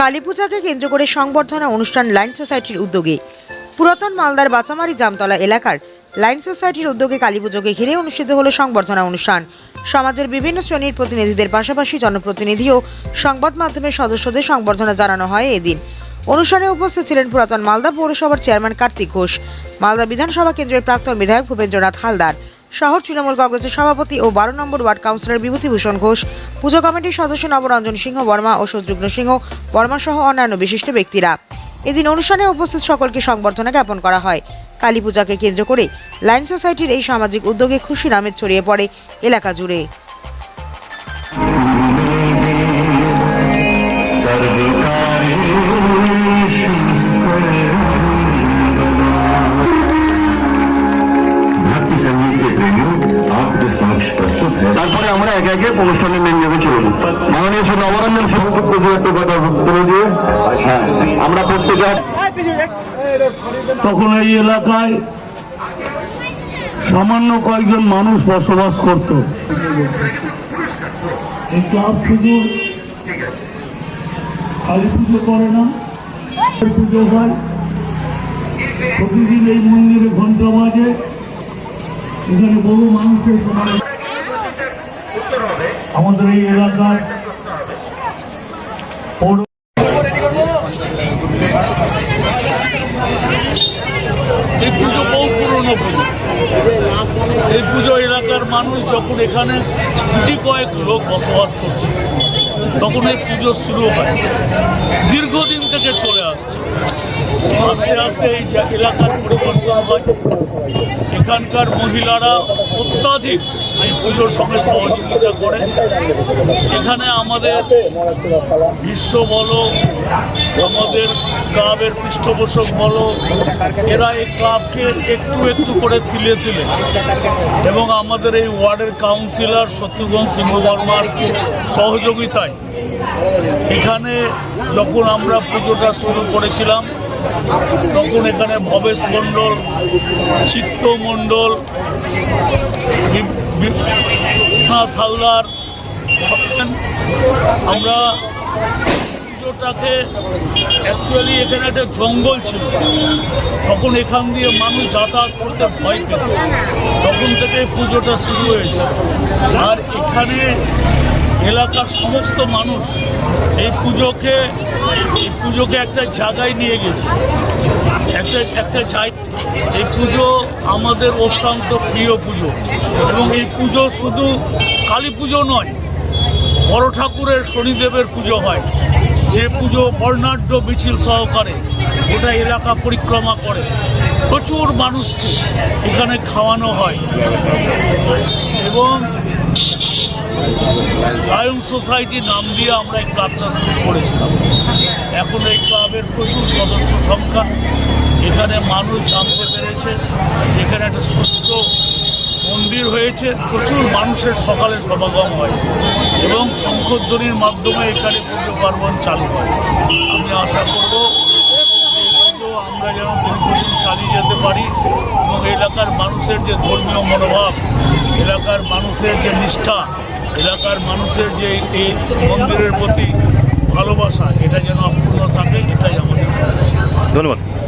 কালী পূজাকে কেন্দ্র করে সংবর্ধনা অনুষ্ঠান লাইন সোসাইটির উদ্যোগে। পুরাতন মালদার বাচামারি জামতলা এলাকার লাইন সোসাইটির উদ্যোগে কালী পুজোকে ঘিরে অনুষ্ঠিত হলো সংবর্ধনা অনুষ্ঠান। সমাজের বিভিন্ন শ্রেণির প্রতিনিধিদের পাশাপাশি জনপ্রতিনিধি ও সংবাদ মাধ্যমের সদস্যদের সংবর্ধনা জানানো হয় এদিন। অনুষ্ঠানে উপস্থিত ছিলেন পুরাতন মালদা পৌরসভার চেয়ারম্যান কার্তিক ঘোষ, মালদা বিধানসভা কেন্দ্রের প্রাক্তন বিধায়ক ভূপেন্দ্রনাথ হালদার শহর তৃণমূল কংগ্রেসের সভাপতি ও বারো নম্বর ওয়ার্ড কাউন্সিলর বিভূতিভূষণ ঘোষ, পুজো কমিটির সদস্য নবরঞ্জন সিংহ বর্মা ও শত্রুঘ্ন সিংহ বর্মা সহ অন্যান্য বিশিষ্ট ব্যক্তিরা। এদিন অনুষ্ঠানে উপস্থিত সকলকে সংবর্ধনা জ্ঞাপন করা হয়। কালী পূজাকে কেন্দ্র করে লাইন সোসাইটির এই সামাজিক উদ্যোগে খুশি নামে ছড়িয়ে পড়ে এলাকা জুড়ে। একে অনুষ্ঠানের মেন জায়গায় চলে মাননীয় শ্রী নবরঞ্জন সেনগুপ্ত দু একটা কথা বলে দিয়ে হ্যাঁ আমরা প্রত্যেকে তখন এই এলাকায় সামান্য কয়েকজন মানুষ বসবাস করত। শুধু কালী পুজো করে না পুজো হয়। প্রতিদিন এই মন্দিরে ঘণ্টা বাজে। এখানে বহু মানুষের আমাদের এই এলাকার এই পুজো এলাকার মানুষ যখন এখানে গুটি কয়েক লোক বসবাস করত, তখন এই পুজো শুরু হয়। দীর্ঘদিন থেকে চলে আসছে। আস্তে আস্তে এই এলাকার পরিবর্তন হয়, এখানকার মহিলারা অত্যাধিক, এই পুজোর সঙ্গে সহযোগিতা করে। এখানে আমাদের বিশ্ব বলো, আমাদের ক্লাবের পৃষ্ঠপোষক বলো, এরা এই ক্লাবকে একটু একটু করে তিলে তিলে। এবং আমাদের এই ওয়ার্ডের কাউন্সিলর শত্রুঘ্ন সিংহ বর্মার সহযোগিতায়, এখানে যখন আমরা পুজোটা শুরু করেছিলাম তখন এখানে ভবেশ মণ্ডল চিত্ত বি- হালদার, আমরা পুজোটাকে অ্যাকচুয়ালি এখানে একটা জঙ্গল ছিল। তখন এখান দিয়ে মানুষ যাতায়াত করতে ভয় পেত। তখন থেকে পুজোটা শুরু হয়েছে। আর এখানে এলাকার সমস্ত মানুষ এই পুজোকে এই পুজোকে একটা জায়গায় নিয়ে গেছে। একটা একটা চাই এই পুজো আমাদের অত্যন্ত প্রিয় পুজো এবং এই পুজো শুধু কালী পুজো নয়, বড় ঠাকুরের শনিদেবের পুজো হয়। যে পুজো বর্ণাঢ্য মিছিল সহকারে গোটা এলাকা পরিক্রমা করে। প্রচুর মানুষকে এখানে খাওয়ানো হয়। এবং লায়ন সোসাইটি নাম দিয়ে আমরা এই ক্লাবটা শুরু করেছিলাম। এখন এই ক্লাবের প্রচুর সদস্য সংখ্যা। এখানে মানুষ জানতে পেরেছে, এখানে একটা সুস্থ মন্দির হয়েছে, প্রচুর মানুষের সকালে সমাগম হয় এবং শঙ্খধ্বনির মাধ্যমে এখানে পুজো পার্বণ চালু হয়। আমি আশা করব আমরা যেন দীর্ঘদিন চালিয়ে যেতে পারি এবং এলাকার মানুষের যে ধর্মীয় মনোভাব, এলাকার মানুষের যে নিষ্ঠা এলাকার মানুষের যে এই মন্দিরের প্রতি ভালোবাসা এটা যেন অপূর্ণ থাকে এটাই আমাদের। ধন্যবাদ।